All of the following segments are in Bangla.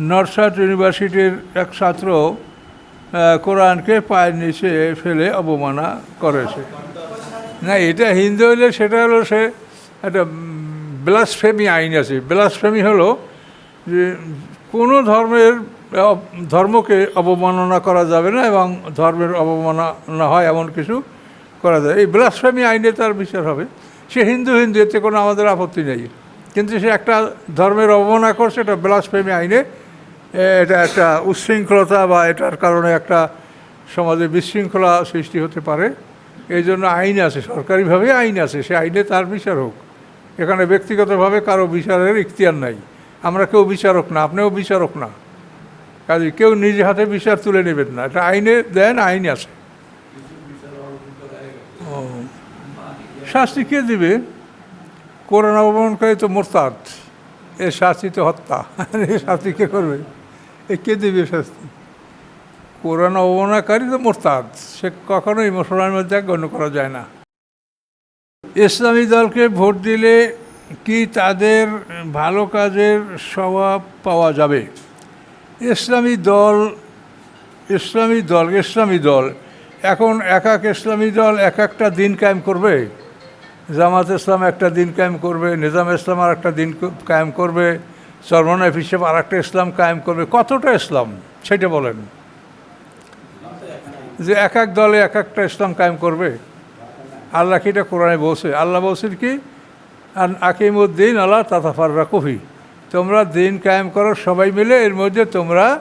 নর্থ সাউথ ইউনিভার্সিটির এক ছাত্র কোরআনকে পায়ের নিচে ফেলে অবমাননা করেছে। না, এটা হিন্দু হলে সেটা হলো সে একটা ব্লাসফেমি আইন আছে। ব্লাসফেমি হলো যে কোনো ধর্মের ধর্মকে অবমাননা করা যাবে না এবং ধর্মের অবমাননা হয় এমন কিছু করা যায়। এই ব্লাসফেমি আইনে তার বিচার হবে। সে হিন্দু হিন্দু এতে কোনো আমাদের আপত্তি নেই। কিন্তু সে একটা ধর্মের অবমাননা করছে, এটা ব্লাসফেমি আইনে এটা একটা উচ্ছৃঙ্খলতা বা এটার কারণে একটা সমাজে বিশৃঙ্খলা সৃষ্টি হতে পারে। এই জন্য আইন আছে, সরকারিভাবে আইন আছে, সে আইনে তার বিচার হোক। এখানে ব্যক্তিগতভাবে কারও বিচারের ইখতিয়ার নাই। আমরা কেউ বিচারক না, আপনিও বিচারক না। কাজে কেউ নিজে হাতে বিচার তুলে নেবেন না, এটা আইনে দেন, আইন আছে। ও, শাস্তি কে দিবে? কোরআন অবমানকারী তো মোরতাদ এর শাস্তি তো হত্যা শাস্তি কে করবে? এ কে দিবে শাস্তি? কোরআন অবমাননাকারী তো মোরতাদ। সে কখনোই মুসলমানের মধ্যে গণ্য করা যায় না। ইসলামী দলকে ভোট দিলে কি তাদের ভালো কাজের স্বভাব পাওয়া যাবে? ইসলামী দল ইসলামী দল ইসলামী দল। এখন এক এক ইসলামী দল এক একটা দিন কায়েম করবে? জামাত ইসলাম একটা দিন কায়েম করবে, নিজাম ইসলাম আর একটা দিন কায়েম করবে। সরমনাফ হিসেবে আর একটা ইসলাম কায়েম করবে। কতটা ইসলাম? সেটা বলেন। যে এক এক দলে এক একটা ইসলাম কায়েম করবে? আল্লাহ কি এটা কোরআনে বলছে? আল্লাহ বলছেন কি আর আকিম আকিমুদ্দিন আল্লাহ তাতাফাররা কফি তোমরা দিন কায়েম করো সবাই মিলে, এর মধ্যে তোমরা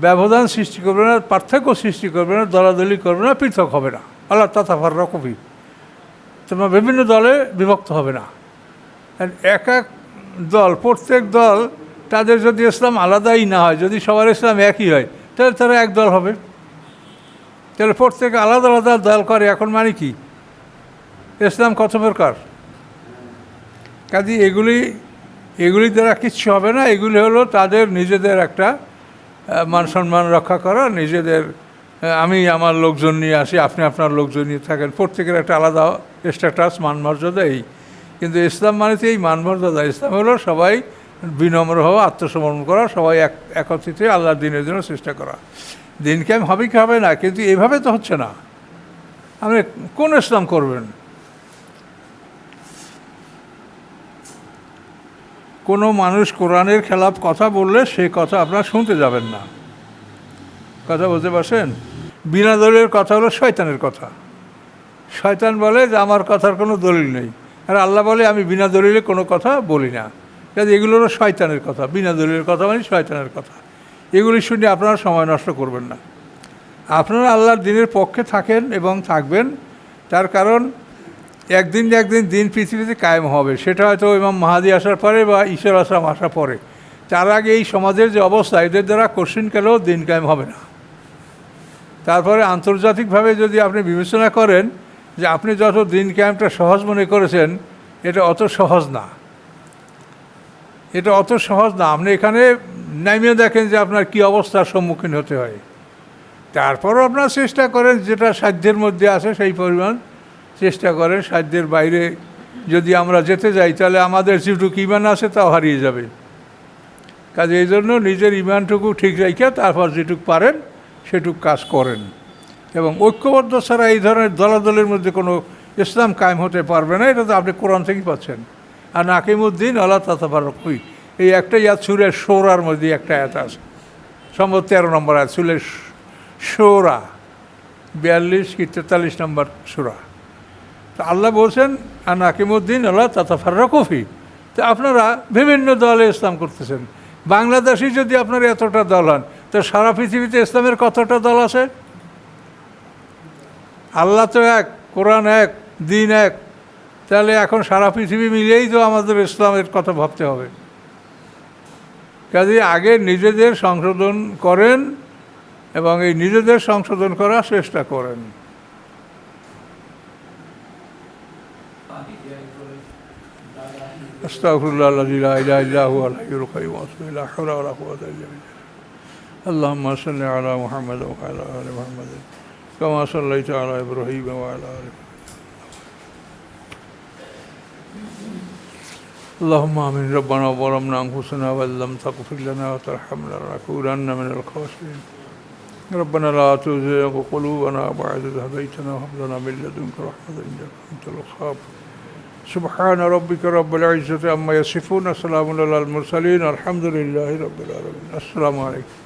ব্যবধান সৃষ্টি করবে না, পার্থক্য সৃষ্টি করবে না, দলাদলি করবে না, পৃথক হবে না। আল্লাহ তাতাফাররা কফি তোমরা বিভিন্ন দলে বিভক্ত হবে না। এক এক দল, প্রত্যেক দল তাদের যদি ইসলাম আলাদাই না হয়, যদি সবার ইসলাম একই হয়, তাহলে তারা এক দল হবে। তাহলে প্রত্যেক আলাদা আলাদা দল করে, এখন মানে কি? ইসলাম কত প্রকার? কাজে এগুলি এগুলি দ্বারা কিচ্ছু হবে না, এগুলি হলো তাদের নিজেদের একটা মান সম্মান রক্ষা করা, নিজেদের আমি আমার লোকজন নিয়ে আসি, আপনি আপনার লোকজন নিয়ে থাকেন, প্রত্যেকের একটা আলাদা স্ট্যাটাস মান মর্যাদা এই। কিন্তু ইসলাম মানে তো এই মান মর্যাদা ইসলাম হলো সবাই বিনম্র হওয়া, আত্মসমর্পণ করা, সবাই এক, একত্রিত আল্লাহর দিনের জন্য চেষ্টা করা। দিন ক্যাম হবে কি হবে না, কিন্তু এভাবে তো হচ্ছে না। আপনি কোন ইসলাম করবেন? কোনো মানুষ কোরআনের খেলাফ কথা বললে সে কথা আপনারা শুনতে যাবেন না। কথা বলতে পারছেন? বিনা দলের কথা হলো শয়তানের কথা। শয়তান বলে যে আমার কথার কোনো দলিল নেই। আর আল্লাহ বলে, আমি বিনা দলিলে কোনো কথা বলি না। কাজে এগুলো হলো শয়তানের কথা। বিনা দলিলের কথা মানে শয়তানের কথা। এগুলি শুনে আপনারা সময় নষ্ট করবেন না। আপনারা আল্লাহর দিনের পক্ষে থাকেন এবং থাকবেন। তার কারণ, একদিন একদিন দিন পৃথিবীতে কায়েম হবে। সেটা হয়তো ইমাম মাহাদি আসার পরে বা ঈশ্বর আসলাম আসার পরে। তার আগে এই সমাজের যে অবস্থা, এদের দ্বারা কোশ্চিন কালেও দিন কায়েম হবে না। তারপরে আন্তর্জাতিকভাবে যদি আপনি বিবেচনা করেন যে আপনি যত দিন ক্যাম্পটা সহজ মনে করেছেন, এটা অত সহজ না। এটা অত সহজ না। আপনি এখানে নামিয়ে দেখেন যে আপনার কি অবস্থার সম্মুখীন হতে হয়। তারপরও আপনার চেষ্টা করেন, যেটা সাধ্যের মধ্যে আছে সেই পরিমাণ চেষ্টা করেন। সাধ্যের বাইরে যদি আমরা যেতে যাই, তাহলে আমাদের যেটুকু ইমান আছে তাও হারিয়ে যাবে। কাজে এই জন্য নিজের ইমানটুকু ঠিক রেখে তারপর যেটুক পারেন, সেটুক কাজ করেন। এবং ঐক্যবদ্ধ ছাড়া এই ধরনের দলাদলের মধ্যে কোনো ইসলাম কায়েম হতে পারবে না, এটা তো আপনি কোরআন থেকেই পাচ্ছেন। আর নাকিমুদ্দিন, আল্লাহ তাতাবার কই এই একটা ইয়াদ সুরের সৌরার মধ্যে একটা আয়াত আছে। সম্ভব তেরো নম্বর আয়াত, সুরের সৌরা বিয়াল্লিশ কি তেতাল্লিশ নম্বর সুরা। তো আল্লাহ বলছেন, আর নাকিমুদ্দিন, আল্লাহ তাতাফাররা কফি তো আপনারা বিভিন্ন দলে ইসলাম করতেছেন। বাংলাদেশি যদি আপনার এতটা দল হন, তো সারা পৃথিবীতে ইসলামের কতটা দল আছে? আল্লাহ তো এক, কোরআন এক, দিন এক। তাহলে এখন সারা পৃথিবী মিলেই তো আমাদের ইসলামের কথা ভাবতে হবে। কাজে আগে নিজেদের সংশোধন করেন এবং এই নিজেদের সংশোধন করার চেষ্টা করেন। আল্লাহ লা ইলাহা كما صليت على إبراهيم وعلى آل اللهم آمين. ربنا ظلمنا أنفسنا وإن لم تغفر لنا وترحمنا لنكونن من الخاسرين. ربنا لا تزغ قلوبنا بعد إذ هديتنا وهب لنا من لدنك رحمة إنك أنت الوهاب. سبحان ربك رب العزة عما يصفون سلام على المرسلين. الحمد لله رب العالمين. السلام عليكم.